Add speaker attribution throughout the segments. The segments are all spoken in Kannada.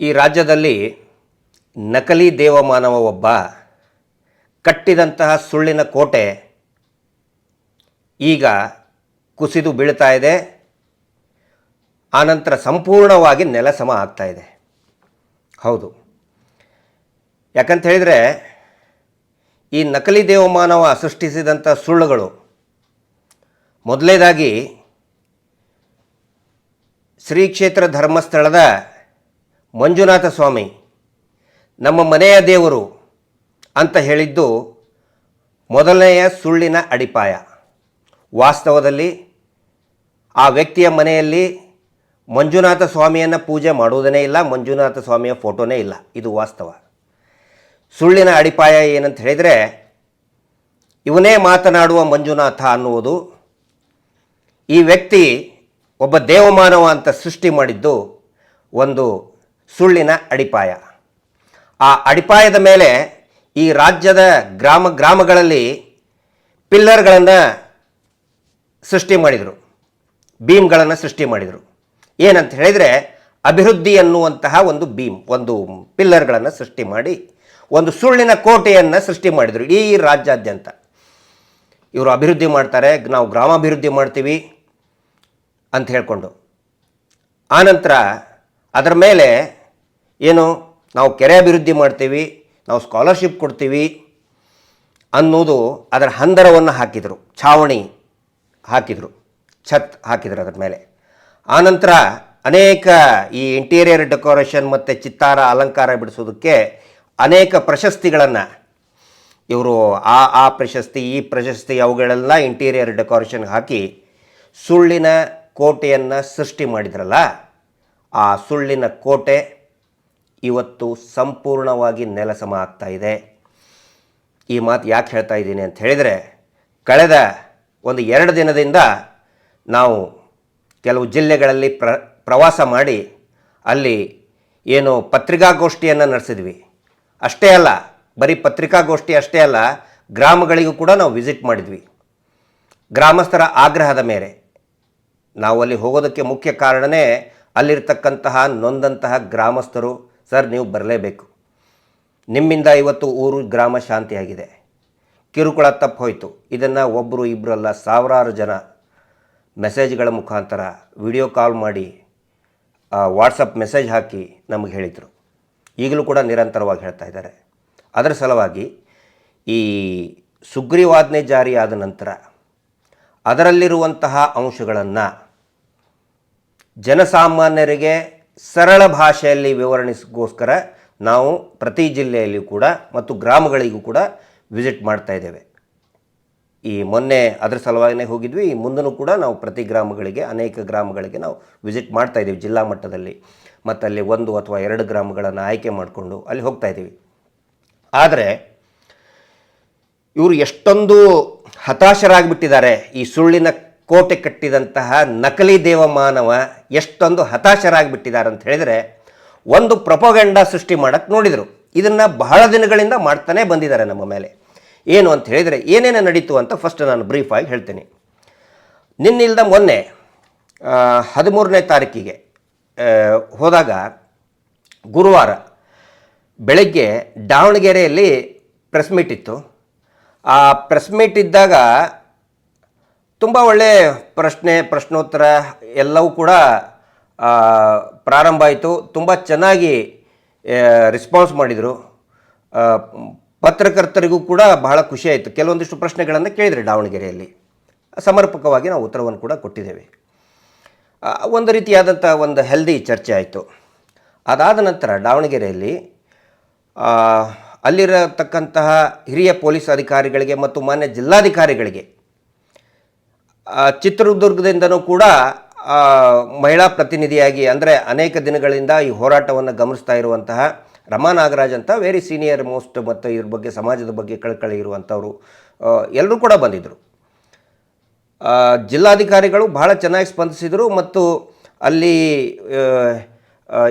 Speaker 1: ಈ ರಾಜ್ಯದಲ್ಲಿ ನಕಲಿ ದೇವಮಾನವ ಒಬ್ಬ ಕಟ್ಟಿದಂತಹ ಸುಳ್ಳಿನ ಕೋಟೆ ಈಗ ಕುಸಿದು ಬೀಳ್ತಾ ಇದೆ. ಆನಂತರ ಸಂಪೂರ್ಣವಾಗಿ ನೆಲಸಮ ಆಗ್ತಾ ಇದೆ. ಹೌದು. ಯಾಕಂತ ಹೇಳಿದರೆ ಈ ನಕಲಿ ದೇವಮಾನವ ಸೃಷ್ಟಿಸಿದಂಥ ಸುಳ್ಳುಗಳು ಮೊದಲನೇದಾಗಿ ಶ್ರೀ ಕ್ಷೇತ್ರ ಧರ್ಮಸ್ಥಳದ ಮಂಜುನಾಥ ಸ್ವಾಮಿ, ನಮ್ಮ ಮನೆಯ ದೇವರು ಅಂತ ಹೇಳಿದ್ದು ಮೊದಲನೆಯ ಸುಳ್ಳಿನ ಅಡಿಪಾಯ. ವಾಸ್ತವದಲ್ಲಿ ಆ ವ್ಯಕ್ತಿಯ ಮನೆಯಲ್ಲಿ ಮಂಜುನಾಥ ಸ್ವಾಮಿಯನ್ನು ಪೂಜೆ ಮಾಡುವುದೇ ಇಲ್ಲ, ಮಂಜುನಾಥ ಸ್ವಾಮಿಯ ಫೋಟೋನೇ ಇಲ್ಲ. ಇದು ವಾಸ್ತವ. ಸುಳ್ಳಿನ ಅಡಿಪಾಯ ಏನಂತ ಹೇಳಿದರೆ, ಇವನೇ ಮಾತನಾಡುವ ಮಂಜುನಾಥ ಅನ್ನುವುದು ಈ ವ್ಯಕ್ತಿ ಒಬ್ಬ ದೇವಮಾನವ ಅಂತ ಸೃಷ್ಟಿ ಮಾಡಿದ್ದು ಒಂದು ಸುಳ್ಳಿನ ಅಡಿಪಾಯ. ಆ ಅಡಿಪಾಯದ ಮೇಲೆ ಈ ರಾಜ್ಯದ ಗ್ರಾಮ ಗ್ರಾಮಗಳಲ್ಲಿ ಪಿಲ್ಲರ್ಗಳನ್ನು ಸೃಷ್ಟಿ ಮಾಡಿದರು. ಭೀಮ್ಗಳನ್ನು ಸೃಷ್ಟಿ ಮಾಡಿದರು. ಏನಂತ ಹೇಳಿದರೆ ಅಭಿವೃದ್ಧಿ ಅನ್ನುವಂತಹ ಒಂದು ಬೀಮ್, ಒಂದು ಪಿಲ್ಲರ್ಗಳನ್ನು ಸೃಷ್ಟಿ ಮಾಡಿ ಒಂದು ಸುಳ್ಳಿನ ಕೋಟೆಯನ್ನು ಸೃಷ್ಟಿ ಮಾಡಿದರು ಈ ರಾಜ್ಯಾದ್ಯಂತ. ಇವರು ಅಭಿವೃದ್ಧಿ ಮಾಡ್ತಾರೆ, ನಾವು ಗ್ರಾಮಾಭಿವೃದ್ಧಿ ಮಾಡ್ತೀವಿ ಅಂತ ಹೇಳಿಕೊಂಡು. ಆನಂತರ ಅದರ ಮೇಲೆ ಏನು? ನಾವು ಕೆರೆ ಅಭಿವೃದ್ಧಿ ಮಾಡ್ತೀವಿ, ನಾವು ಸ್ಕಾಲರ್ಶಿಪ್ ಕೊಡ್ತೀವಿ ಅನ್ನೋದು ಅದರ ಹಂದರವನ್ನು ಹಾಕಿದರು, ಛಾವಣಿ ಹಾಕಿದರು, ಛತ್ ಹಾಕಿದರು ಅದರ ಮೇಲೆ. ಆನಂತರ ಅನೇಕ ಈ ಇಂಟೀರಿಯರ್ ಡೆಕೋರೇಷನ್ ಮತ್ತು ಚಿತ್ತಾರ ಅಲಂಕಾರ ಬಿಡಿಸೋದಕ್ಕೆ ಅನೇಕ ಪ್ರಶಸ್ತಿಗಳನ್ನು ಇವರು ಆ ಆ ಪ್ರಶಸ್ತಿ, ಈ ಪ್ರಶಸ್ತಿ ಅವುಗಳೆಲ್ಲ ಇಂಟೀರಿಯರ್ ಡೆಕೋರೇಷನ್ ಹಾಕಿ ಸುಳ್ಳಿನ ಕೋಟೆಯನ್ನು ಸೃಷ್ಟಿ ಮಾಡಿದ್ರಲ್ಲ, ಆ ಸುಳ್ಳಿನ ಕೋಟೆ ಇವತ್ತು ಸಂಪೂರ್ಣವಾಗಿ ನೆಲಸಮ ಆಗ್ತಾ ಇದೆ. ಈ ಮಾತು ಯಾಕೆ ಹೇಳ್ತಾ ಇದ್ದೀನಿ ಅಂತ ಹೇಳಿದರೆ, ಕಳೆದ ಒಂದು ಎರಡು ದಿನದಿಂದ ನಾವು ಕೆಲವು ಜಿಲ್ಲೆಗಳಲ್ಲಿ ಪ್ರ, ಪ್ರವಾಸ ಮಾಡಿ ಅಲ್ಲಿ ಏನು ಪತ್ರಿಕಾಗೋಷ್ಠಿಯನ್ನು ನಡೆಸಿದ್ವಿ. ಅಷ್ಟೇ ಅಲ್ಲ, ಬರೀ ಪತ್ರಿಕಾಗೋಷ್ಠಿ ಅಷ್ಟೇ ಅಲ್ಲ, ಗ್ರಾಮಗಳಿಗೂ ಕೂಡ ನಾವು ವಿಸಿಟ್ ಮಾಡಿದ್ವಿ. ಗ್ರಾಮಸ್ಥರ ಆಗ್ರಹದ ಮೇರೆ. ನಾವು ಅಲ್ಲಿ ಹೋಗೋದಕ್ಕೆ ಮುಖ್ಯ ಕಾರಣವೇ ಅಲ್ಲಿರ್ತಕ್ಕಂತಹ ನೊಂದಂತಹ ಗ್ರಾಮಸ್ಥರು ಸರ್, ನೀವು ಬರಲೇಬೇಕು. ನಿಮ್ಮಿಂದ ಇವತ್ತು ಊರು ಗ್ರಾಮ ಶಾಂತಿಯಾಗಿದೆ. ಕಿರುಕುಳ ತಪ್ಪು ಹೋಯಿತು. ಇದನ್ನು ಒಬ್ಬರು ಇಬ್ಬರಲ್ಲ ಸಾವಿರಾರು ಜನ ಮೆಸೇಜ್ಗಳ ಮುಖಾಂತರ ವಿಡಿಯೋ ಕಾಲ್ ಮಾಡಿ ವಾಟ್ಸಪ್ ಮೆಸೇಜ್ ಹಾಕಿ ನಮಗೆ ಹೇಳಿದರು. ಈಗಲೂ ಕೂಡ ನಿರಂತರವಾಗಿ ಹೇಳ್ತಾ ಇದ್ದಾರೆ. ಅದರ ಸಲುವಾಗಿ ಈ ಸುಗ್ರೀವಾಜ್ಞೆ ಜಾರಿಯಾದ ನಂತರ ಅದರಲ್ಲಿರುವಂತಹ ಅಂಶಗಳನ್ನು ಜನಸಾಮಾನ್ಯರಿಗೆ ಸರಳ ಭಾಷೆಯಲ್ಲಿ ವಿವರಣೆಗೋಸ್ಕರ ನಾವು ಪ್ರತಿ ಜಿಲ್ಲೆಯಲ್ಲಿಯೂ ಕೂಡ ಮತ್ತು ಗ್ರಾಮಗಳಿಗೂ ಕೂಡ ವಿಸಿಟ್ ಮಾಡ್ತಾ ಇದ್ದೇವೆ. ಈ ಮೊನ್ನೆ ಅದರ ಸಲುವಾಗಿನೇ ಹೋಗಿದ್ವಿ. ಈ ಮುಂದೂ ಕೂಡ ನಾವು ಪ್ರತಿ ಗ್ರಾಮಗಳಿಗೆ, ಅನೇಕ ಗ್ರಾಮಗಳಿಗೆ ನಾವು ವಿಸಿಟ್ ಮಾಡ್ತಾ ಇದ್ದೀವಿ ಜಿಲ್ಲಾ ಮಟ್ಟದಲ್ಲಿ. ಮತ್ತು ಅಲ್ಲಿ ಒಂದು ಅಥವಾ ಎರಡು ಗ್ರಾಮಗಳನ್ನು ಆಯ್ಕೆ ಮಾಡಿಕೊಂಡು ಅಲ್ಲಿ ಹೋಗ್ತಾ ಇದ್ದೀವಿ. ಆದರೆ ಇವರು ಎಷ್ಟೊಂದು ಹತಾಶರಾಗಿಬಿಟ್ಟಿದ್ದಾರೆ. ಈ ಸುಳ್ಳಿನ ಕೋಟೆ ಕಟ್ಟಿದಂತಹ ನಕಲಿ ದೇವಮಾನವ ಎಷ್ಟೊಂದು ಹತಾಶರಾಗಿಬಿಟ್ಟಿದ್ದಾರೆ ಅಂತ ಹೇಳಿದರೆ ಒಂದು ಪ್ರಪೋಗಂಡ ಸೃಷ್ಟಿ ಮಾಡೋಕ್ಕೆ ನೋಡಿದರು. ಇದನ್ನು ಬಹಳ ದಿನಗಳಿಂದ ಮಾಡ್ತಾನೆ ಬಂದಿದ್ದಾರೆ ನಮ್ಮ ಮೇಲೆ. ಏನು ಅಂತ ಹೇಳಿದರೆ ಏನೇನು ನಡೀತು ಅಂತ ಫಸ್ಟ್ ನಾನು ಬ್ರೀಫಾಗಿ ಹೇಳ್ತೀನಿ. ನಿನ್ನಿಲ್ದ ಮೊನ್ನೆ ಹದಿಮೂರನೇ ತಾರೀಕಿಗೆ ಹೋದಾಗ ಗುರುವಾರ ಬೆಳಗ್ಗೆ ದಾವಣಗೆರೆಯಲ್ಲಿ ಪ್ರೆಸ್ ಮೀಟ್ ಇತ್ತು. ಆ ಪ್ರೆಸ್ ಮೀಟ್ ಇದ್ದಾಗ ತುಂಬ ಒಳ್ಳೆ ಪ್ರಶ್ನೆ, ಪ್ರಶ್ನೋತ್ತರ ಎಲ್ಲವೂ ಕೂಡ ಪ್ರಾರಂಭ ಆಯಿತು. ತುಂಬ ಚೆನ್ನಾಗಿ ರಿಸ್ಪಾನ್ಸ್ ಮಾಡಿದರು. ಪತ್ರಕರ್ತರಿಗೂ ಕೂಡ ಬಹಳ ಖುಷಿ ಆಯಿತು. ಕೆಲವೊಂದಿಷ್ಟು ಪ್ರಶ್ನೆಗಳನ್ನು ಕೇಳಿದರೆ ದಾವಣಗೆರೆಯಲ್ಲಿ. ಸಮರ್ಪಕವಾಗಿ ನಾವು ಉತ್ತರವನ್ನು ಕೂಡ ಕೊಟ್ಟಿದ್ದೇವೆ. ಒಂದು ರೀತಿಯಾದಂಥ ಒಂದು ಹೆಲ್ದಿ ಚರ್ಚೆ ಆಯಿತು. ಅದಾದ ನಂತರ ದಾವಣಗೆರೆಯಲ್ಲಿ ಅಲ್ಲಿರತಕ್ಕಂತಹ ಹಿರಿಯ ಪೊಲೀಸ್ ಅಧಿಕಾರಿಗಳಿಗೆ ಮತ್ತು ಮಾನ್ಯ ಜಿಲ್ಲಾಧಿಕಾರಿಗಳಿಗೆ ಚಿತ್ರದುರ್ಗದಿಂದನೂ ಕೂಡ ಮಹಿಳಾ ಪ್ರತಿನಿಧಿಯಾಗಿ ಅಂದರೆ ಅನೇಕ ದಿನಗಳಿಂದ ಈ ಹೋರಾಟವನ್ನು ಗಮನಿಸ್ತಾ ಇರುವಂತಹ ರಮಾ ನಾಗರಾಜ್ ಅಂತ ವೆರಿ ಸೀನಿಯರ್ ಮೋಸ್ಟ್ ಮತ್ತು ಇದ್ರ ಬಗ್ಗೆ ಸಮಾಜದ ಬಗ್ಗೆ ಕಳಕಳಿ ಇರುವಂಥವರು ಎಲ್ಲರೂ ಕೂಡ ಬಂದಿದ್ದರು ಜಿಲ್ಲಾಧಿಕಾರಿಗಳು ಬಹಳ ಚೆನ್ನಾಗಿ ಸ್ಪಂದಿಸಿದರು ಮತ್ತು ಅಲ್ಲಿ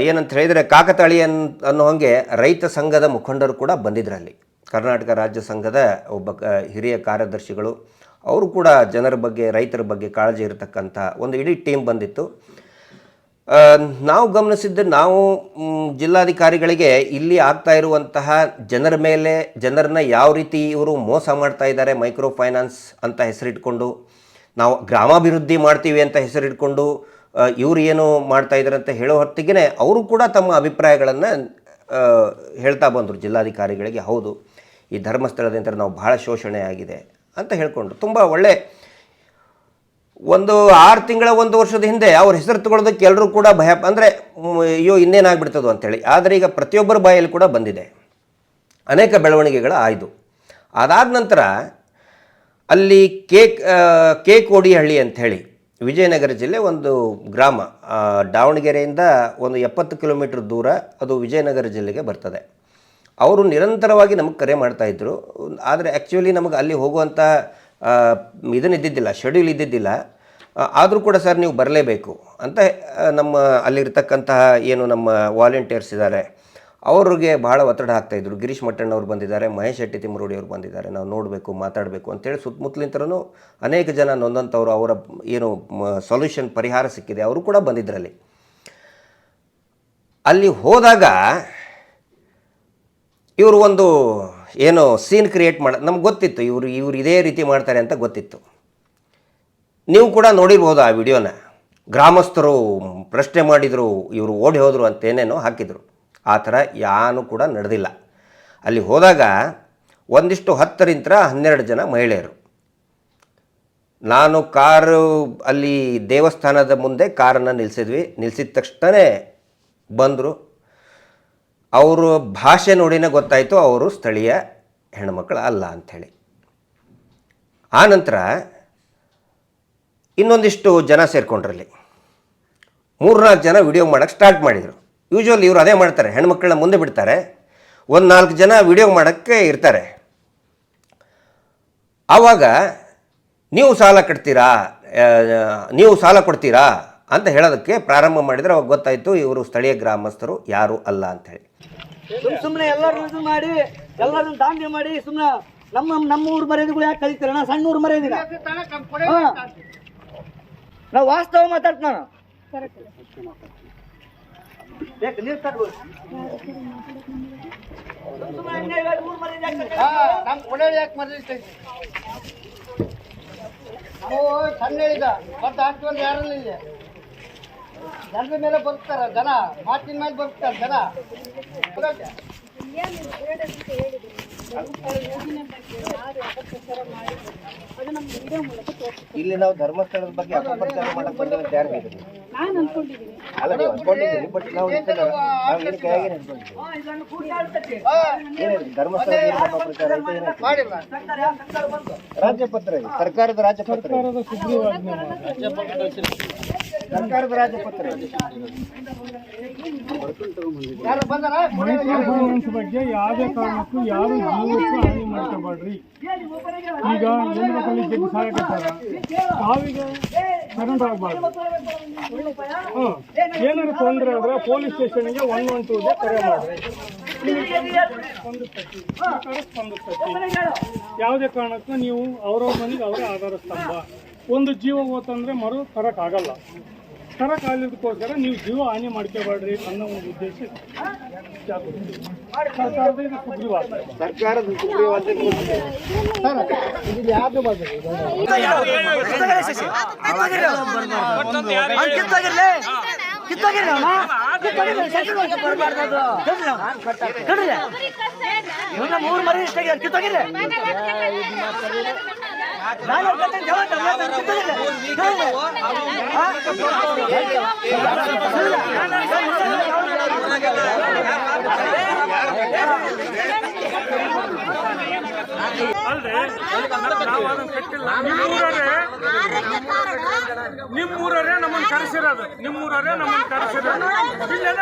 Speaker 1: ಏನಂತ ಹೇಳಿದರೆ ಕಾಕತಾಳಿ ಅನ್, ಅನ್ನೋ ಹಾಗೆ ರೈತ ಸಂಘದ ಮುಖಂಡರು ಕೂಡ ಬಂದಿದ್ರು ಅಲ್ಲಿ ಕರ್ನಾಟಕ ರಾಜ್ಯ ಸಂಘದ ಒಬ್ಬ ಹಿರಿಯ ಕಾರ್ಯದರ್ಶಿಗಳು ಅವರು ಕೂಡ ಜನರ ಬಗ್ಗೆ, ರೈತರ ಬಗ್ಗೆ ಕಾಳಜಿ ಇರತಕ್ಕಂಥ ಒಂದು ಇಡೀ ಟೀಮ್ ಬಂದಿತ್ತು. ನಾವು ಗಮನಿಸಿದ್ದು ನಾವು ಜಿಲ್ಲಾಧಿಕಾರಿಗಳಿಗೆ ಇಲ್ಲಿ ಆಗ್ತಾ ಇರುವಂತಹ ಜನರ ಮೇಲೆ, ಜನರನ್ನ ಯಾವ ರೀತಿ ಇವರು ಮೋಸ ಮಾಡ್ತಾ ಇದ್ದಾರೆ ಮೈಕ್ರೋ ಫೈನಾನ್ಸ್ ಅಂತ ಹೆಸರಿಟ್ಕೊಂಡು, ನಾವು ಗ್ರಾಮಾಭಿವೃದ್ಧಿ ಮಾಡ್ತೀವಿ ಅಂತ ಹೆಸರಿಟ್ಕೊಂಡು ಇವ್ರು ಏನು ಮಾಡ್ತಾ ಇದ್ದಾರೆ ಅಂತ ಹೇಳೋ ಹೊತ್ತಿಗೆ ಅವರು ಕೂಡ ತಮ್ಮ ಅಭಿಪ್ರಾಯಗಳನ್ನು ಹೇಳ್ತಾ ಬಂದರು ಜಿಲ್ಲಾಧಿಕಾರಿಗಳಿಗೆ. ಹೌದು, ಈ ಧರ್ಮಸ್ಥಳದಿಂದ ನಾವು ಭಾಳ ಶೋಷಣೆ ಆಗಿದೆ ಅಂತ ಹೇಳ್ಕೊಂಡು ತುಂಬ ಒಳ್ಳೆ ಒಂದು ಆರು ತಿಂಗಳ ಒಂದು ವರ್ಷದ ಹಿಂದೆ ಅವ್ರ ಹೆಸರು ತಗೊಳ್ಳೋದಕ್ಕೆ ಎಲ್ಲರೂ ಕೂಡ ಭಯ, ಅಂದರೆ ಅಯ್ಯೋ, ಇನ್ನೇನಾಗ್ಬಿಡ್ತದೋ ಅಂಥೇಳಿ ಆದರೆ ಈಗ ಪ್ರತಿಯೊಬ್ಬರ ಬಾಯಲ್ಲಿ ಕೂಡ ಬಂದಿದೆ. ಅನೇಕ ಬೆಳವಣಿಗೆಗಳು ಆಯಿತು ಅದಾದ ನಂತರ ಅಲ್ಲಿ ಕೇಕ್ ಕೇಕ್ ಕೋಡಿಹಳ್ಳಿ ಅಂಥೇಳಿ, ವಿಜಯನಗರ ಜಿಲ್ಲೆ ಒಂದು ಗ್ರಾಮ ದಾವಣಗೆರೆಯಿಂದ ಒಂದು ಎಪ್ಪತ್ತು ಕಿಲೋಮೀಟ್ರ್ ದೂರ ಅದು ವಿಜಯನಗರ ಜಿಲ್ಲೆಗೆ ಬರ್ತದೆ. ಅವರು ನಿರಂತರವಾಗಿ ನಮಗೆ ಕರೆ ಮಾಡ್ತಾಯಿದ್ರು ಆದರೆ ಆ್ಯಕ್ಚುಲಿ ನಮಗೆ ಅಲ್ಲಿ ಹೋಗುವಂಥ ಇದನ್ನು ಇದ್ದಿದ್ದಿಲ್ಲ ಶೆಡ್ಯೂಲ್ ಇದ್ದಿದ್ದಿಲ್ಲ. ಆದರೂ ಕೂಡ ಸರ್ ನೀವು ಬರಲೇಬೇಕು ಅಂತ ನಮ್ಮ ಅಲ್ಲಿರ್ತಕ್ಕಂತಹ ಏನು ನಮ್ಮ ವಾಲಂಟಿಯರ್ಸ್ ಇದ್ದಾರೆ. ಅವ್ರಿಗೆ ಭಾಳ ಒತ್ತಡ ಹಾಕ್ತಾಯಿದ್ರು ಗಿರೀಶ್ ಮಟ್ಟಣ್ಣ ಅವ್ರು ಬಂದಿದ್ದಾರೆ, ಮಹೇಶ್ ಶೆಟ್ಟಿ ತಿಮ್ಮರೋಡಿ ಅವ್ರು ಬಂದಿದ್ದಾರೆ. ನಾವು ನೋಡಬೇಕು, ಮಾತಾಡಬೇಕು ಅಂತೇಳಿ ಸುತ್ತಮುತ್ತಲಿಂತರೂ ಅನೇಕ ಜನ ನೊಂದಂಥವ್ರು ಅವರ ಏನು ಸೊಲ್ಯೂಷನ್ ಪರಿಹಾರ ಸಿಕ್ಕಿದೆ. ಅವರು ಕೂಡ ಬಂದಿದ್ದರಲ್ಲಿ ಅಲ್ಲಿ ಹೋದಾಗ ಇವರು ಒಂದು ಏನು ಸೀನ್ ಕ್ರಿಯೇಟ್ ಮಾಡ, ನಮ್ಗೆ ಗೊತ್ತಿತ್ತು, ಇವರು ಇವರು ಇದೇ ರೀತಿ ಮಾಡ್ತಾರೆ ಅಂತ ಗೊತ್ತಿತ್ತು. ನೀವು ಕೂಡ ನೋಡಿರ್ಬೋದು ಆ ವಿಡಿಯೋನ. ಗ್ರಾಮಸ್ಥರು ಪ್ರಶ್ನೆ ಮಾಡಿದರು, ಇವರು ಓಡಿ ಹೋದರು ಅಂತೇನೇನೋ ಹಾಕಿದರು. ಆ ಥರ ಯಾನು ಕೂಡ ನಡೆದಿಲ್ಲ. ಅಲ್ಲಿ ಹೋದಾಗ ಒಂದಿಷ್ಟು ಹತ್ತರಿಂದ ಹನ್ನೆರಡು ಜನ ಮಹಿಳೆಯರು. ನಾನು ಕಾರು, ಅಲ್ಲಿ ದೇವಸ್ಥಾನದ ಮುಂದೆ ಕಾರನ್ನು ನಿಲ್ಲಿಸಿದ್ವಿ ನಿಲ್ಲಿಸಿದ ತಕ್ಷಣ ಬಂದರು. ಅವರು ಭಾಷೆ ನೋಡಿನೇ ಗೊತ್ತಾಯಿತು ಅವರು ಸ್ಥಳೀಯ ಹೆಣ್ಮಕ್ಳು ಅಲ್ಲ ಅಂಥೇಳಿ. ಆ ನಂತರ ಇನ್ನೊಂದಿಷ್ಟು ಜನ ಸೇರ್ಕೊಂಡ್ರಲ್ಲಿ ಮೂರ್ನಾಲ್ಕು ಜನ ವಿಡಿಯೋ ಮಾಡೋಕ್ಕೆ ಸ್ಟಾರ್ಟ್ ಮಾಡಿದರು. ಯೂಶ್ವಲಿ ಇವರು ಅದೇ ಮಾಡ್ತಾರೆ, ಹೆಣ್ಮಕ್ಳನ್ನ ಮುಂದೆ ಬಿಡ್ತಾರೆ. ಒಂದು ನಾಲ್ಕು ಜನ ವಿಡಿಯೋ ಮಾಡೋಕ್ಕೆ ಇರ್ತಾರೆ. ಆವಾಗ, ನೀವು ಸಾಲ ಕಟ್ತೀರಾ ನೀವು ಸಾಲ ಕೊಡ್ತೀರಾ ಅಂತ ಹೇಳೋದಕ್ಕೆ ಪ್ರಾರಂಭ ಮಾಡಿದರೆ ಅವಾಗ ಗೊತ್ತಾಯಿತು ಇವರು ಸ್ಥಳೀಯ ಗ್ರಾಮಸ್ಥರು ಯಾರು ಅಲ್ಲ ಅಂತ
Speaker 2: ಹೇಳಿ ಸುಮ್ಮನೆ ಎಲ್ಲರೂ ಇದು ಮಾಡಿ ಎಲ್ಲರೂ ದಾಂಧ್ಯ ಮಾಡಿ ಸುಮ್ಮನೆ ನಮ್ಮ ನಮ್ಮ ಊರು ಮರ್ಯಾದೆಗಳು ಯಾಕೆ ಕಲಿತೀರ? ನಾ ಸಣ್ಣ ಊರು ಮರ್ಯಾದಿನ ನಾವು ವಾಸ್ತವ ಮಾತಾಡ್ತ ನಾನು. ಮರ್ಯಾದೆ
Speaker 3: ಸಣ್ಣ ಹೇಳಿದ ಮತ್ತೆ ಯಾರಲ್ಲ ಇಲ್ಲಿ. ಜನರ ಮೇಲೆ ಬರ್ತಾರ ಜನ ಮಾತಿನ ಮೇಲೆ ಬರ್ತಾರ ಜನ?
Speaker 1: ಇಲ್ಲಿ ನಾವು ಧರ್ಮಸ್ಥಳದ ಬಗ್ಗೆ ಅಪಪ್ರಚಾರ ಮಾಡಕ್ಕೆ ಬಂದ್ರೆ ಯಾರು ಹೇಳಿದ್ರು ಅಲ್ಲ ನೀವು ಅನ್ಕೊಂಡಿದ್ದೀರಿ ಬಟ್ ನಾವು ಏನು ಕೈಯಾಗೆ ಅಪಪ್ರಚಾರ
Speaker 2: ಬಂತು?
Speaker 1: ರಾಜ್ಯಪತ್ರ ಇದೆ ಸರ್ಕಾರದ ರಾಜ್ಯಪತ್ರ. ಸರ್ಕಾರದ
Speaker 4: ಫೈನಾನ್ಸ್ ಬಗ್ಗೆ ಯಾವುದೇ ಕಾರಣಕ್ಕೂ ಯಾರು ಜೀವಕ್ಕೂ ಹಾನಿ ಮಾಡ್ಕೋಬೇಡ್ರಿ ಈಗ ಹೆಣ್ಮಕ್ಳಿಗೆ ಜಗ್ಗಿ ಸಹಾಯ ಕೊಡ್ತಾರ ತಾವೀಗ ಹ್ಮ್ ಏನಾದ್ರು ತೊಂದರೆ ಆದ್ರೆ ಪೊಲೀಸ್ ಸ್ಟೇಷನ್ಗೆ ಒನ್ ಒನ್ ಟೂಗೆ ಕರೆ ಮಾಡ್ರಿ. ಯಾವುದೇ ಕಾರಣಕ್ಕೂ ನೀವು ಅವರವ್ರ ಮನೆಗೆ ಅವರೇ ಆಧಾರ ಸ್ತಂಭ. ಒಂದು ಜೀವ ಹೋತಂದ್ರೆ ಮರು ತರಕ್ ಆಗಲ್ಲ ಕಾಲಿದಕ್ಕೋಸ್ಕರ ನೀವು ಜೀವ ಹಾನಿ ಮಾಡ್ಕೋಬೇಡ್ರಿ ಅನ್ನೋ ಒಂದು ಉದ್ದೇಶ ಸರ್ಕಾರದ ಇದು
Speaker 1: ಸರ್ಕಾರದ ಸುಗ್ರೀವಾಜ್ಞೆ
Speaker 2: ಯಾರು ಕಿತ್ತೋಗಿರ್ಲಿ. ಮೂರ್ ಮರಿ ಇಷ್ಟ. ಕಿತ್ತೋಗಿರ್ಲಿ. ನಾನು ಅವ್ರ್ ಕತೆ ಜವಾಬ್ದಾರಿ ಇಲ್ಲ, ನಾನು ಕಿತ್ತೋಗಿರ್ಲಿ. ಕಡ್ರಿ. ಹಾ?
Speaker 4: ಅಲ್ರಿ ನಾವು ಅದನ್ನ ಕಟ್ಟಿಲ್ಲ ನಿಮ್ಮೂರರೇ ನಿಮ್ಮೂರರೇ ನಮ್ಮನ್ನ ಕರೆಸಿರೋದು ನಿಮ್ಮೂರರೇ ನಮ್ಮನ್ನ ಕರೆಸಿರೋದು ಇಲ್ಲೆಲ್ಲ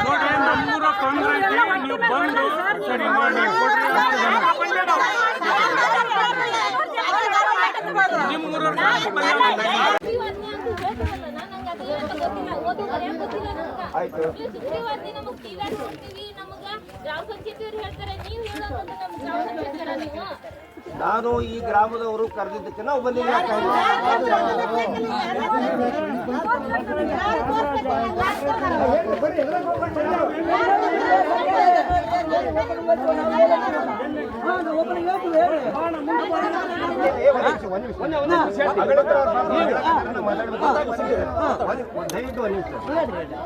Speaker 4: ನೋಡ್ರಿ ನಮ್ಮೂರ ತೊಂದ್ರೆ ಐತಿ ನೀವು ಬಂದು ಸರಿ ಮಾಡಿ ಕೊಡ್ರಿ ಅಂತ ಜನ. ಬಂದೆ ನಾವು. ನಿಮ್ಮೂರವ್ರ
Speaker 5: ನಾನು ಈ ಗ್ರಾಮದವರು ಹೇಳ್ತಾರೆ ನೀವು ಹೇಳೋದು ನಮ್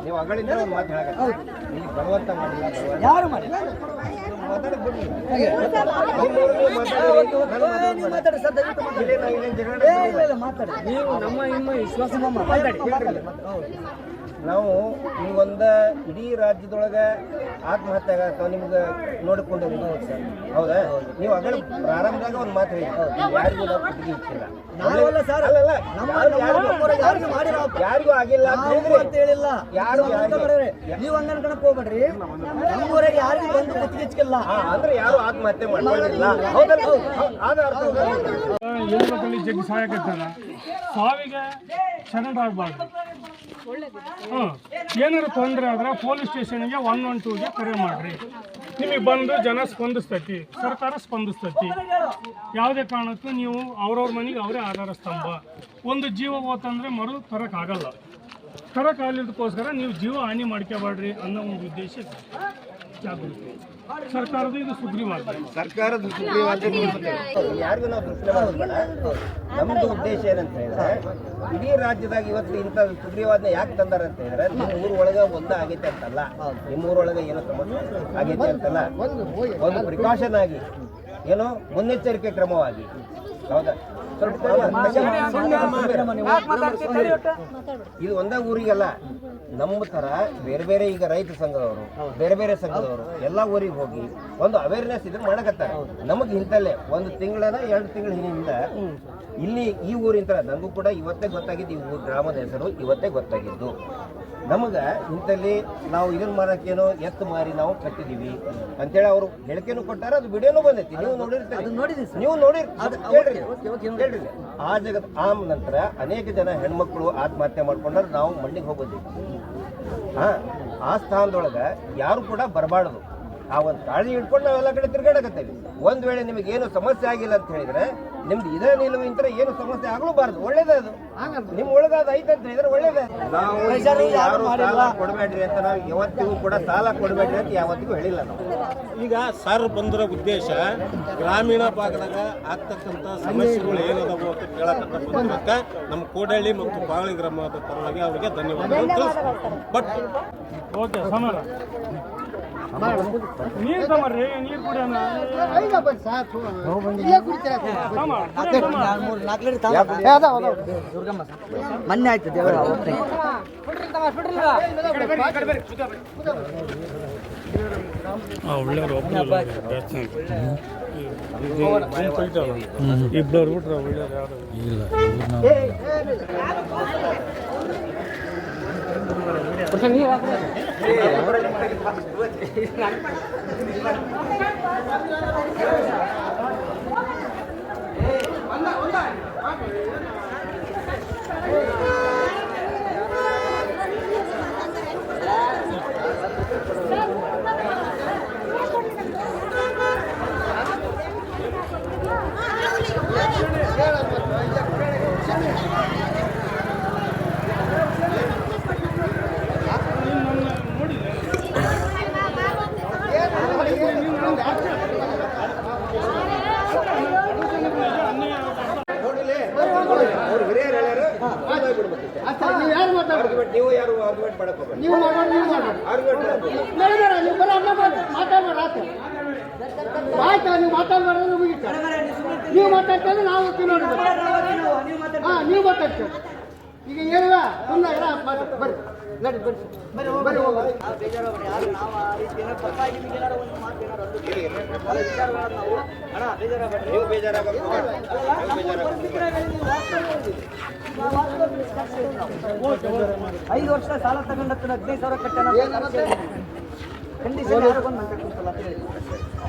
Speaker 5: ನೀವು
Speaker 1: ಅಗಳಿಂದ ಒಂದು ಮಾತು ಹೇಳಕ ಇಲ್ಲಿ ಬಲವಂತ ಮಾಡಿಲ್ಲ
Speaker 2: ಯಾರು
Speaker 1: ಮಾತಾಡಿ, ನಾವು
Speaker 2: ನಮ್ಮ ನಿಮ್ಮ ವಿಶ್ವಾಸ ಮಾತಾಡಿ ಮಾತಾಡಿ.
Speaker 1: ನಾವು ಈ ಒಂದು ಇಡೀ ರಾಜ್ಯದೊಳಗ ಆತ್ಮಹತ್ಯೆ ಆಗತ್ತಾವ ನಿಮ್ಗೆ ನೋಡಿಕೊಂಡಿರಿ ಹೌದಾ? ನೀವು ಅಗಳ ಪ್ರಾರಂಭದಾಗ ಒಂದು ಮಾತು ಹೇಳಿ. ಯಾರಿಗೂ ನಾವು ಕುತ್ತಿಗೆ
Speaker 2: ನಾವಲ್ಲ ಸರ್.
Speaker 1: ಅಲ್ಲಲ್ಲ
Speaker 2: ನಮ್ಮ
Speaker 1: ಯಾರಿಗೂ- ಆಗಿಲ್ಲ ಅಂತ
Speaker 2: ಹೇಳಿಲ್ಲ.
Speaker 1: ಯಾರು
Speaker 2: ನೀವು ಹಂಗ್ ಅನ್ಕೊಳಕ್ ಹೋಗ್ಬೇಡ್ರಿ. ನಮ್ಮೂರಾಗ ಯಾರಿಗೂ ಬಂದು ಕುತ್ತಿಗೆ ಹಚ್ಕಿಲ್ಲ
Speaker 1: ಅಂದ್ರೆ ಯಾರು ಆತ್ಮಹತ್ಯೆ ಮಾಡ್ಕೊಂಡಿಲ್ಲ? ಹೌದಲ್ಲ? ಹೌದು. ಆದ ಅರ್ಥ?
Speaker 4: ಹೆಣ್ಮಕ್ಳಿಗೆ ಜಗ್ಗಿ ಸಹಾಯಕತ್ತಾರ ಸಾವಿಗೆ ಶರಣರಾಗಬಾರ್ದು ಹಾಂ ಏನಾರು ತೊಂದರೆ ಆದ್ರೆ ಪೊಲೀಸ್ ಸ್ಟೇಷನ್ಗೆ ಒನ್ ಒನ್ ಟೂಗೆ ಕರೆ ಮಾಡಿರಿ. ನಿಮಗೆ ಬಂದು ಜನ ಸ್ಪಂದಿಸ್ತೈತಿ, ಸರ್ಕಾರ ಸ್ಪಂದಿಸ್ತೈತಿ. ಯಾವುದೇ ಕಾರಣಕ್ಕೂ ನೀವು ಅವ್ರವ್ರ ಮನೆಗೆ ಅವರೇ ಆಧಾರ ಸ್ತಂಭ. ಒಂದು ಜೀವ ಹೋತಂದ್ರೆ ಮರು ತರಕ್ಕಾಗಲ್ಲ ತರಕ್ಕಾಗಲಿದ್ದಕ್ಕೋಸ್ಕರ ನೀವು ಜೀವ ಹಾನಿ ಮಾಡ್ಕೋಬೇಡ್ರಿ ಅನ್ನೋ ಒಂದು ಉದ್ದೇಶ ಜಾಗೃತಿ. ಸರ್ಕಾರದ ಇದು ಸುಗ್ರೀವಾಜ್ಞೆ
Speaker 1: ಸರ್ಕಾರದ ಸುಗ್ರೀವಾಜ್ಞೆ ಯಾರಿಗೂ ನಾವು ಪ್ರಶ್ನೆ ಮಾಡೋದಿಲ್ಲ ನಮ್ದು ಉದ್ದೇಶ ಏನಂತ ಹೇಳಿದ್ರೆ ಇಡೀ ರಾಜ್ಯದಾಗ ಇವತ್ತು ಇಂಥ ಸುಗ್ರೀವಾಜ್ಞೆ ಯಾಕೆ ತಂದಾರ ಅಂತ ಹೇಳಿದ್ರೆ ನಿಮ್ಮ ಊರೊಳಗೆ ಒಂದು ಒಂದ ಆಗೈತೆ ಅಂತಲ್ಲ ನಿಮ್ಮ ಊರೊಳಗೆ ಏನೋ ಸಮಸ್ಯೆ ಆಗೈತೆ ಅಂತಲ್ಲ ಒಂದು ಪ್ರಿಕಾಷನ್ ಆಗಿ ಏನೋ ಮುನ್ನೆಚ್ಚರಿಕೆ ಕ್ರಮವಾಗಿ ಹೌದಾ ಸ್ವಲ್ಪ ಇದು ಒಂದೇ ಊರಿಗಲ್ಲ ನಮ್ಮ ಥರ ಬೇರೆ ಬೇರೆ ಈಗ ರೈತ ಸಂಘದವರು ಬೇರೆ ಬೇರೆ ಸಂಘದವರು ಎಲ್ಲ ಊರಿಗೆ ಹೋಗಿ ಒಂದು ಅವೇರ್ನೆಸ್ ಇದ್ರೆ ಮಾಡಕತ್ತಾರೆ. ನಮಗೆ ಇಂತಲ್ಲೇ ಒಂದು ತಿಂಗಳನ ಎರಡು ತಿಂಗಳ ಹಿಂದಿಂದ ಇಲ್ಲಿ ಈ ಊರಿಂತ ನನಗೂ ಕೂಡ ಇವತ್ತೇ ಗೊತ್ತಾಗಿದ್ದು ಈ ಊರು ಗ್ರಾಮದ ಹೆಸರು ಇವತ್ತೇ ಗೊತ್ತಾಗಿದ್ದು. ನಮಗ ಇಂಥಲ್ಲಿ ನಾವು ಇದನ್ನ ಮಾರಕ್ಕೇನೋ ಎತ್ತು ಮಾರಿ ನಾವು ಕಟ್ಟಿದೀವಿ ಅಂತೇಳಿ ಅವರು ಹೇಳಿಕೆನೂ ಕೊಟ್ಟಾರ ಅದು ವಿಡಿಯೋನೂ ಬಂದೈತಿ. ನೀವು ನೋಡಿರ್ತೀರಿ. ನೀವು ನೋಡಿರಿ
Speaker 2: ಅದು
Speaker 1: ಕೇಳ್ರಿ.
Speaker 2: Okay, okay, okay.
Speaker 1: ಆ ಜಗತ್ ಆ ನಂತರ ಅನೇಕ ಜನ ಹೆಣ್ಮಕ್ಳು ಆತ್ಮಹತ್ಯೆ ಮಾಡ್ಕೊಂಡ್ರೆ ನಾವು ಮಣ್ಣಿಗೆ ಹೋಗೋದಿಲ್ಲ. ಹಾಂ ಆ ಸ್ಥಾನದೊಳಗೆ ಯಾರು ಕೂಡ ಬರಬಾರ್ದು. ಆ ಒಂದು ಕಾಳಜಿ ಇಟ್ಕೊಂಡು ನಾವೆಲ್ಲ ಕಡೆ ತಿರ್ಗಾಡಕತ್ತೇವೆ. ಒಂದ್ ವೇಳೆ ನಿಮಗೆ ಏನು ಸಮಸ್ಯೆ ಆಗಿಲ್ಲ ಅಂತ ಹೇಳಿದ್ರೆ ನಿಮ್ದು ಇದೇ ನಿಲುವಿಂತ್ರ ಏನು ಸಮಸ್ಯೆ ಆಗ್ಲೂಬಾರ್ದು. ಒಳ್ಳೇದೇ ಅದು ನಿಮ್ ಒಳಗಾದ ಐತೆ ಅಂತ ಹೇಳಿದ್ರೆ ಒಳ್ಳೇದೇ ನಾವು ಯಾರು ಸಾಲ ಕೊಡಬೇಡ್ರಿ ಅಂತ ನಾವು ಯಾವತ್ತಿಗೂ ಕೂಡ ಸಾಲ ಕೊಡಬೇಡ್ರಿ ಅಂತ ಯಾವತ್ತಿಗೂ ಹೇಳಿಲ್ಲ ನಾವು.
Speaker 5: ಈಗ ಸರ್ ಬಂದಿರೋ ಉದ್ದೇಶ ಗ್ರಾಮೀಣ ಭಾಗದಾಗ ಆಗ್ತಕ್ಕಂಥ ಸಮಸ್ಯೆಗಳು ಏನದಾವು ಅಂತ ಕೇಳಕ್ಕ ನಮ್ಮ ಕೋಡಳ್ಳಿ ಮತ್ತು ಬಾಳಿ ಗ್ರಾಮದ ಪರವಾಗಿ ಅವರಿಗೆ ಧನ್ಯವಾದಗಳು. ಬಟ್
Speaker 4: ಓಕೆ ಸಮಾನ ನೀರು ತಮರ್ರಿ ನೀರು ಕುಡಿಯೋಣ
Speaker 3: ಐದ ಬನ್ನಿ ಸಾರ್ ಇಲ್ಲೇ ಕುಡಿತೀರ
Speaker 4: ಸಮ
Speaker 2: ಮೂರು ನಾಲ್ಕು ಲೀಟರ್ ದುರ್ಗಮ್ಮ ಸರ್. ಮೊನ್ನೆ ಆಯ್ತು ದೇವರ ಅವತ್ತೇ.
Speaker 4: ಇಬ್ಬರು ಬಿಟ್ರೆ ಒಳ್ಳೆಯದು ಯಾರು
Speaker 1: ಅವ್ರು
Speaker 3: Pues mira, mira. Sí,
Speaker 1: ¿eh? ನೀವು
Speaker 3: ಮಾತಾಡ್ಬಾರ್ದು ಮುಗಿತ. ನೀವು ಮಾತಾಡ್ತಾರೆ ನಾವು ತಿನ್ನೋದು ಹಾ ನೀವು ಮಾತಾಡ್ತೀವಿ ಈಗ ಏನಿಲ್ಲ ಸುಮ್ಮನೆ ಮಾತಾಡ್ತೀವಿ ಬರ್ರಿ ನಡಿ ಬರ್ರಿ. ಬರ್ರಿ ಹೋಗೋಣ
Speaker 2: ನಾವು ಬೇಜಾರಾಗ್ಬೇಡಿ. ಯಾರು? ನಾವು ಆ ರೀತಿ ಏನಾದ್ರು ತಪ್ಪಾಗಿ ಒಂದು ಮಾತು ಏನಾದ್ರು ಅಂದ್ಬಿಟ್ರೆ ಅದು ನಾವು. ಅಣ್ಣ ಬೇಜಾರಾಗ್ಬೇಡಿ.
Speaker 1: ನೀವು ಬೇಜಾರಾಗಬೇಕು.
Speaker 2: ಐದು ವರ್ಷ ಸಾಲ ತಗೊಂಡ ಹದಿನೈದು ಸಾವಿರ ಕಟ್ಟಣ ಕಂಡೀಷನ್ ಯಾರು ಬಂದು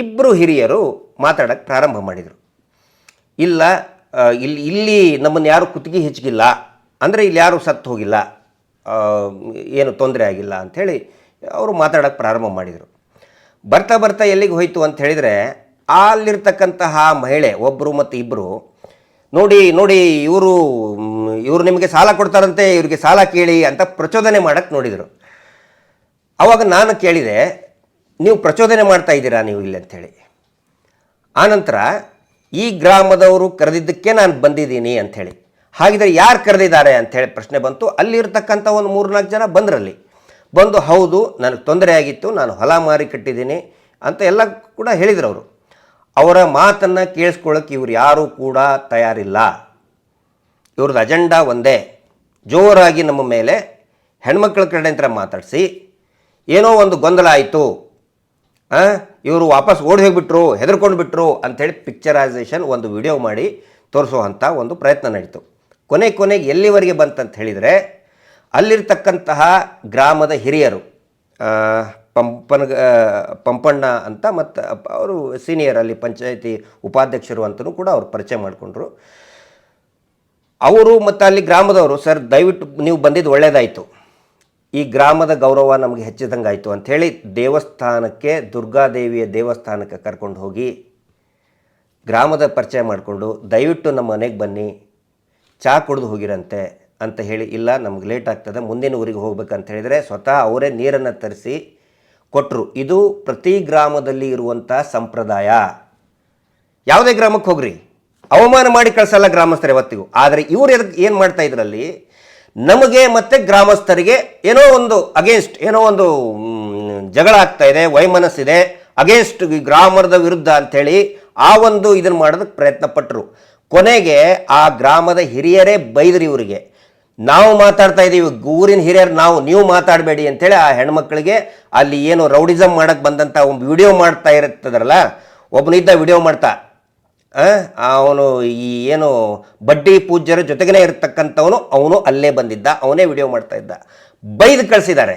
Speaker 1: ಇಬ್ಬರು ಹಿರಿಯರು ಮಾತಾಡೋಕ್ಕೆ ಪ್ರಾರಂಭ ಮಾಡಿದರು. ಇಲ್ಲ ಇಲ್ಲಿ ಇಲ್ಲಿ ನಮ್ಮನ್ನು ಯಾರು ಕುತ್ತಿಗೆ ಹೆಚ್ಚಿಗಿಲ್ಲ, ಅಂದರೆ ಇಲ್ಲಿ ಯಾರು ಸತ್ತು ಹೋಗಿಲ್ಲ ಏನು ತೊಂದರೆ ಆಗಿಲ್ಲ ಅಂಥೇಳಿ ಅವರು ಮಾತಾಡೋಕ್ಕೆ ಪ್ರಾರಂಭ ಮಾಡಿದರು. ಬರ್ತಾ ಬರ್ತಾ ಎಲ್ಲಿಗೆ ಹೋಯಿತು ಅಂತ ಹೇಳಿದರೆ, ಅಲ್ಲಿರ್ತಕ್ಕಂತಹ ಮಹಿಳೆ ಒಬ್ಬರು ಮತ್ತು ಇಬ್ಬರು ನೋಡಿ ನೋಡಿ, ಇವರು ಇವರು ನಿಮಗೆ ಸಾಲ ಕೊಡ್ತಾರಂತೆ, ಇವರಿಗೆ ಸಾಲ ಕೇಳಿ ಅಂತ ಪ್ರಚೋದನೆ ಮಾಡಕ್ಕೆ ನೋಡಿದರು. ಅವಾಗ ನಾನು ಕೇಳಿದೆ ನೀವು ಪ್ರಚೋದನೆ ಮಾಡ್ತಾ ಇದ್ದೀರಾ ನೀವು ಇಲ್ಲಿ ಅಂಥೇಳಿ. ಆನಂತರ ಈ ಗ್ರಾಮದವರು ಕರೆದಿದ್ದಕ್ಕೆ ನಾನು ಬಂದಿದ್ದೀನಿ ಅಂಥೇಳಿ. ಹಾಗಿದ್ರೆ ಯಾರು ಕರೆದಿದ್ದಾರೆ ಅಂಥೇಳಿ ಪ್ರಶ್ನೆ ಬಂತು. ಅಲ್ಲಿರ್ತಕ್ಕಂಥ ಒಂದು ಮೂರ್ನಾಲ್ಕು ಜನ ಬಂದರಲ್ಲಿ. ಬಂದು ಹೌದು, ನನಗೆ ತೊಂದರೆ ಆಗಿತ್ತು, ನಾನು ಹೊಲ ಮಾರಿ ಕಟ್ಟಿದ್ದೀನಿ ಅಂತ ಎಲ್ಲ ಕೂಡ ಹೇಳಿದರು ಅವರು. ಅವರ ಮಾತನ್ನು ಕೇಳಿಸ್ಕೊಳ್ಳೋಕೆ ಇವ್ರು ಯಾರೂ ಕೂಡ ತಯಾರಿಲ್ಲ. ಇವ್ರದ್ದು ಅಜೆಂಡಾ ಒಂದೇ. ಜೋರಾಗಿ ನಮ್ಮ ಮೇಲೆ ಹೆಣ್ಮಕ್ಳ ಕಡೆಯಿಂದ ಮಾತಾಡಿಸಿ. ಏನೋ ಒಂದು ಗೊಂದಲ ಆಯಿತು. ಇವರು ವಾಪಸ್ ಓಡಿ ಹೋಗಿಬಿಟ್ರು ಹೆದರ್ಕೊಂಡು ಬಿಟ್ರು ಅಂಥೇಳಿ ಪಿಕ್ಚರೈಸೇಷನ್ ಒಂದು ವಿಡಿಯೋ ಮಾಡಿ ತೋರಿಸುವಂಥ ಒಂದು ಪ್ರಯತ್ನ ನಡೀತು. ಕೊನೆ ಕೊನೆಗೆ ಎಲ್ಲಿವರೆಗೆ ಬಂತಂತ ಹೇಳಿದರೆ, ಅಲ್ಲಿರ್ತಕ್ಕಂತಹ ಗ್ರಾಮದ ಹಿರಿಯರು ಪಂಪನ ಪಂಪಣ್ಣ ಅಂತ ಮತ್ತು ಅವರು ಸೀನಿಯರ್ ಅಲ್ಲಿ ಪಂಚಾಯಿತಿ ಉಪಾಧ್ಯಕ್ಷರು ಅಂತಲೂ ಕೂಡ ಅವರು ಪರಿಚಯ ಮಾಡಿಕೊಂಡ್ರು. ಅವರು ಮತ್ತು ಅಲ್ಲಿ ಗ್ರಾಮದವರು, ಸರ್, ದಯವಿಟ್ಟು ನೀವು ಬಂದಿದ್ದು ಒಳ್ಳೆಯದಾಯಿತು ಈ ಗ್ರಾಮದ ಗೌರವ ನಮಗೆ ಹೆಚ್ಚಿದಂಗೆ ಆಯಿತು ಅಂಥೇಳಿ ದೇವಸ್ಥಾನಕ್ಕೆ ದುರ್ಗಾದೇವಿಯ ದೇವಸ್ಥಾನಕ್ಕೆ ಕರ್ಕೊಂಡು ಹೋಗಿ ಗ್ರಾಮದ ಪರಿಚಯ ಮಾಡಿಕೊಂಡು ದಯವಿಟ್ಟು ನಮ್ಮ ಮನೆಗೆ ಬನ್ನಿ ಚಹಾ ಕುಡಿದು ಹೋಗಿರಂತೆ ಅಂತ ಹೇಳಿ ಇಲ್ಲ, ನಮ್ಗೆ ಲೇಟ್ ಆಗ್ತದೆ, ಮುಂದಿನ ಊರಿಗೆ ಹೋಗ್ಬೇಕಂತ ಹೇಳಿದರೆ ಸ್ವತಃ ಅವರೇ ನೀರನ್ನು ತರಿಸಿ ಕೊಟ್ಟರು ಇದು ಪ್ರತಿ ಗ್ರಾಮದಲ್ಲಿ ಇರುವಂಥ ಸಂಪ್ರದಾಯ. ಯಾವುದೇ ಗ್ರಾಮಕ್ಕೆ ಹೋಗ್ರಿ. ಅವಮಾನ ಮಾಡಿ ಕಳಿಸಲ್ಲ ಗ್ರಾಮಸ್ಥರು ಯಾವತ್ತಿಗೂ. ಆದರೆ ಇವ್ರು ಏನು ಮಾಡ್ತಾ ಇದ್ರಲ್ಲಿ ನಮಗೆ ಮತ್ತೆ ಗ್ರಾಮಸ್ಥರಿಗೆ ಏನೋ ಒಂದು ಅಗೇನ್ಸ್ಟ್ ಏನೋ ಒಂದು ಜಗಳ ಆಗ್ತಾ ಇದೆ, ವೈಮನಸ್ಸಿದೆ ಅಗೇನ್ಸ್ಟ್ ಗ್ರಾಮದ ವಿರುದ್ಧ ಅಂಥೇಳಿ ಆ ಒಂದು ಇದನ್ನು ಮಾಡೋದಕ್ಕೆ ಪ್ರಯತ್ನ ಪಟ್ಟರು ಕೊನೆಗೆ ಆ ಗ್ರಾಮದ ಹಿರಿಯರೇ ಬೈದ್ರಿ ಇವರಿಗೆ. ನಾವು ಮಾತಾಡ್ತಾ ಇದ್ದೀವಿ ಊರಿನ ಹಿರಿಯರು ನಾವು, ನೀವು ಮಾತಾಡಬೇಡಿ ಅಂತೇಳಿ ಆ ಹೆಣ್ಮಕ್ಳಿಗೆ ಅಲ್ಲಿ ಏನು ರೌಡಿಸಮ್ ಮಾಡೋಕ್ಕೆ ಬಂದಂಥ ಒಂದು ವಿಡಿಯೋ ಮಾಡ್ತಾ ಇರ್ತದಲ್ಲ ಒಬ್ಬನಿದ್ದ ವಿಡಿಯೋ ಮಾಡ್ತಾ ಅವನು ಈ ಏನು ಬಡ್ಡಿ ಪೂಜ್ಯರ ಜೊತೆಗೇ ಇರತಕ್ಕಂಥವನು, ಅವನು ಅಲ್ಲೇ ಬಂದಿದ್ದ, ಅವನೇ ವಿಡಿಯೋ ಮಾಡ್ತಾ ಇದ್ದ. ಬೈದು ಕಳಿಸಿದ್ದಾರೆ.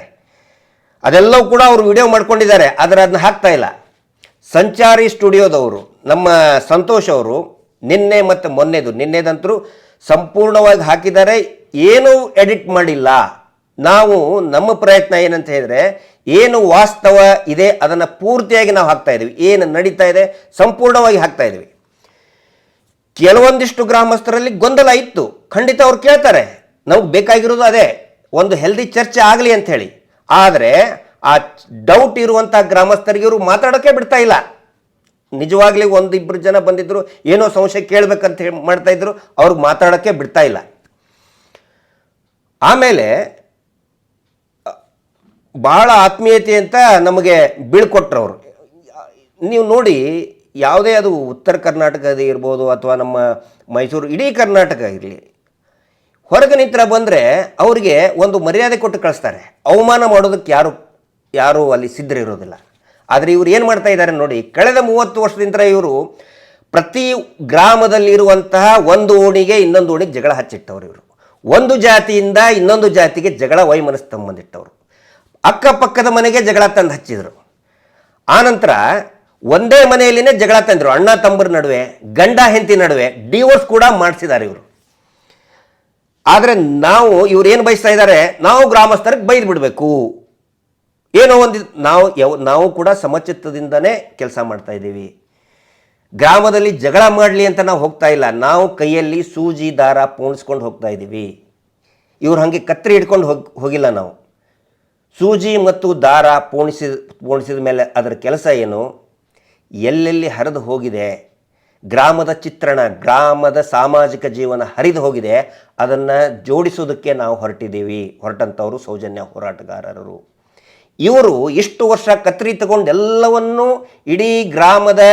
Speaker 1: ಅದೆಲ್ಲವೂ ಕೂಡ ಅವರು ವಿಡಿಯೋ ಮಾಡ್ಕೊಂಡಿದ್ದಾರೆ, ಆದರೆ ಅದನ್ನ ಹಾಕ್ತಾ ಇಲ್ಲ. ಸಂಚಾರಿ ಸ್ಟುಡಿಯೋದವರು, ನಮ್ಮ ಸಂತೋಷ್ ಅವರು ನಿನ್ನೆ ಮತ್ತು ಮೊನ್ನೆದು ನಿನ್ನೆದಂತರೂ ಸಂಪೂರ್ಣವಾಗಿ ಹಾಕಿದ್ದಾರೆ. ಏನೂ ಎಡಿಟ್ ಮಾಡಿಲ್ಲ. ನಾವು ನಮ್ಮ ಪ್ರಯತ್ನ ಏನಂತ ಹೇಳಿದ್ರೆ, ಏನು ವಾಸ್ತವ ಇದೆ, ಅದನ್ನು ಪೂರ್ತಿಯಾಗಿ ನಾವು ಹಾಕ್ತಾ ಇದ್ದೀವಿ ಏನು ನಡೀತಾ ಇದೆ, ಸಂಪೂರ್ಣವಾಗಿ ಹಾಕ್ತಾ ಇದ್ದೀವಿ ಕೆಲವೊಂದಿಷ್ಟು ಗ್ರಾಮಸ್ಥರಲ್ಲಿ ಗೊಂದಲ ಇತ್ತು. ಖಂಡಿತ ಅವ್ರು ಕೇಳ್ತಾರೆ ನಮಗೆ ಬೇಕಾಗಿರೋದು ಅದೇ, ಒಂದು ಹೆಲ್ದಿ ಚರ್ಚೆ ಆಗಲಿ ಅಂತ ಹೇಳಿ. ಆದರೆ ಆ ಡೌಟ್ ಇರುವಂಥ ಗ್ರಾಮಸ್ಥರಿಗೆ ಇವರು ಮಾತಾಡೋಕ್ಕೆ ಬಿಡ್ತಾ ಇಲ್ಲ. ನಿಜವಾಗ್ಲಿ ಒಂದಿಬ್ಬರು ಜನ ಬಂದಿದ್ರು, ಏನೋ ಸಂಶಯ ಕೇಳಬೇಕಂತ ಹೇಳಿ ಮಾಡ್ತಾ ಇದ್ರು, ಅವ್ರಿಗೆ ಮಾತಾಡೋಕ್ಕೆ ಬಿಡ್ತಾ ಇಲ್ಲ. ಆಮೇಲೆ, ಬಹಳ ಆತ್ಮೀಯತೆ ಅಂತ ನಮಗೆ ಬೀಳ್ಕೊಟ್ರವ್ರು ನೀವು ನೋಡಿ ಯಾವುದೇ ಅದು ಉತ್ತರ ಕರ್ನಾಟಕದ ಇರ್ಬೋದು ಅಥವಾ ನಮ್ಮ ಮೈಸೂರು ಇಡೀ ಕರ್ನಾಟಕ ಇರಲಿ. ಹೊರಗೆ ನಿಂತರ ಬಂದರೆ ಅವರಿಗೆ ಒಂದು ಮರ್ಯಾದೆ ಕೊಟ್ಟು ಕಳಿಸ್ತಾರೆ. ಅವಮಾನ ಮಾಡೋದಕ್ಕೆ ಯಾರು ಯಾರು ಅಲ್ಲಿ ಸಿದ್ಧರಿರೋದಿಲ್ಲ ಆದರೆ ಇವರು ಏನು ಮಾಡ್ತಾ ಇದ್ದಾರೆ ನೋಡಿ, ಕಳೆದ ಮೂವತ್ತು ವರ್ಷದಿಂದ ಇವರು ಪ್ರತಿ ಗ್ರಾಮದಲ್ಲಿರುವಂತಹ ಒಂದು ಓಣಿಗೆ ಇನ್ನೊಂದು ಓಣಿಗೆ ಜಗಳ ಹಚ್ಚಿಟ್ಟವ್ರು ಇವರು. ಒಂದು ಜಾತಿಯಿಂದ ಇನ್ನೊಂದು ಜಾತಿಗೆ ಜಗಳ ವೈಮನಸ್ಸು ತಂಬಂದಿಟ್ಟವರು ಅಕ್ಕಪಕ್ಕದ ಮನೆಗೆ ಜಗಳ ತಂದು ಹಚ್ಚಿದರು. ಆನಂತರ ಒಂದೇ ಮನೆಯಲ್ಲಿನೇ ಜಗಳ ತಂದರು. ಅಣ್ಣ ತಮ್ಮರ ನಡುವೆ, ಗಂಡ ಹೆಂಡತಿ ನಡುವೆ ಡಿವೋರ್ಸ್ ಕೂಡ ಮಾಡಿಸಿದ್ದಾರೆ ಇವರು. ಆದರೆ ನಾವು ಇವ್ರು ಏನು ಬಯಸ್ತಾ ಇದ್ದಾರೆ ನಾವು ಗ್ರಾಮಸ್ಥರಿಗೆ ಬೈದು ಬಿಡಬೇಕು. ಏನೋ ಒಂದು ನಾವು ಯಾವ, ನಾವು ಕೂಡ ಸಮಚಿತ್ತದಿಂದನೇ ಕೆಲಸ ಮಾಡ್ತಾ ಇದ್ದೀವಿ. ಗ್ರಾಮದಲ್ಲಿ ಜಗಳ ಮಾಡಲಿ ಅಂತ ನಾವು ಹೋಗ್ತಾ ಇಲ್ಲ. ನಾವು ಕೈಯಲ್ಲಿ ಸೂಜಿ, ದಾರ ಪೋಣಿಸ್ಕೊಂಡು ಹೋಗ್ತಾ ಇದ್ದೀವಿ. ಇವ್ರು ಹಾಗೆ ಕತ್ತರಿ ಹಿಡ್ಕೊಂಡು ಹೋಗಿ, ಹೋಗಿಲ್ಲ ನಾವು. ಸೂಜಿ ಮತ್ತು ದಾರ ಪೋಣಿಸಿದ ಪೋಣಿಸಿದ ಮೇಲೆ ಅದರ ಕೆಲಸ ಏನು? ಎಲ್ಲೆಲ್ಲಿ ಹರಿದು ಹೋಗಿದೆ, ಗ್ರಾಮದ ಚಿತ್ರಣ, ಗ್ರಾಮದ ಸಾಮಾಜಿಕ ಜೀವನ ಹರಿದು ಹೋಗಿದೆ, ಅದನ್ನು ಜೋಡಿಸೋದಕ್ಕೆ ನಾವು ಹೊರಟಿದ್ದೀವಿ, ಹೊರಟಂಥವರು ಸೌಜನ್ಯ ಹೋರಾಟಗಾರರು. ಇವರು ಇಷ್ಟು ವರ್ಷ ಕತ್ರಿ ತಗೊಂಡು ಎಲ್ಲವನ್ನೂ ಇಡೀ ಗ್ರಾಮದ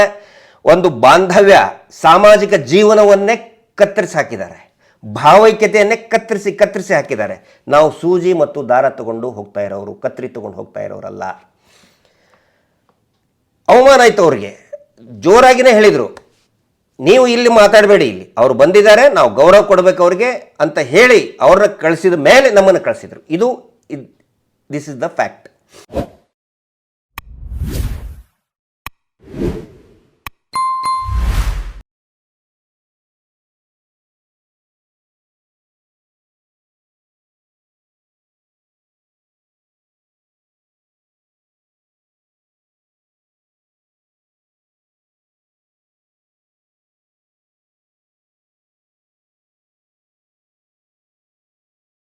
Speaker 1: ಒಂದು ಬಾಂಧವ್ಯ, ಸಾಮಾಜಿಕ ಜೀವನವನ್ನೇ ಕತ್ತರಿಸಿ ಹಾಕಿದ್ದಾರೆ, ಭಾವೈಕ್ಯತೆಯನ್ನೇ ಕತ್ತರಿಸಿ ಕತ್ತರಿಸಿ ಹಾಕಿದ್ದಾರೆ. ನಾವು ಸೂಜಿ ಮತ್ತು ದಾರ ತಗೊಂಡು ಹೋಗ್ತಾ ಇರೋರು, ಕತ್ರಿ ತಗೊಂಡು ಹೋಗ್ತಾ ಇರೋರಲ್ಲ. ಅವಮಾನ ಆಯ್ತು ಅವ್ರಿಗೆ. ಜೋರಾಗಿನೇ ಹೇಳಿದರು. ನೀವು ಇಲ್ಲಿ ಮಾತಾಡಬೇಡಿ ಇಲ್ಲಿ. ಅವ್ರು ಬಂದಿದ್ದಾರೆ, ನಾವು ಗೌರವ ಕೊಡಬೇಕು ಅವ್ರಿಗೆ ಅಂತ ಹೇಳಿ ಅವ್ರನ್ನ ಕಳಿಸಿದ ಮೇಲೆ ನಮ್ಮನ್ನು ಕಳಿಸಿದರು. ಇದು ದಿಸ್ ಇಸ್ ದ ಫ್ಯಾಕ್ಟ್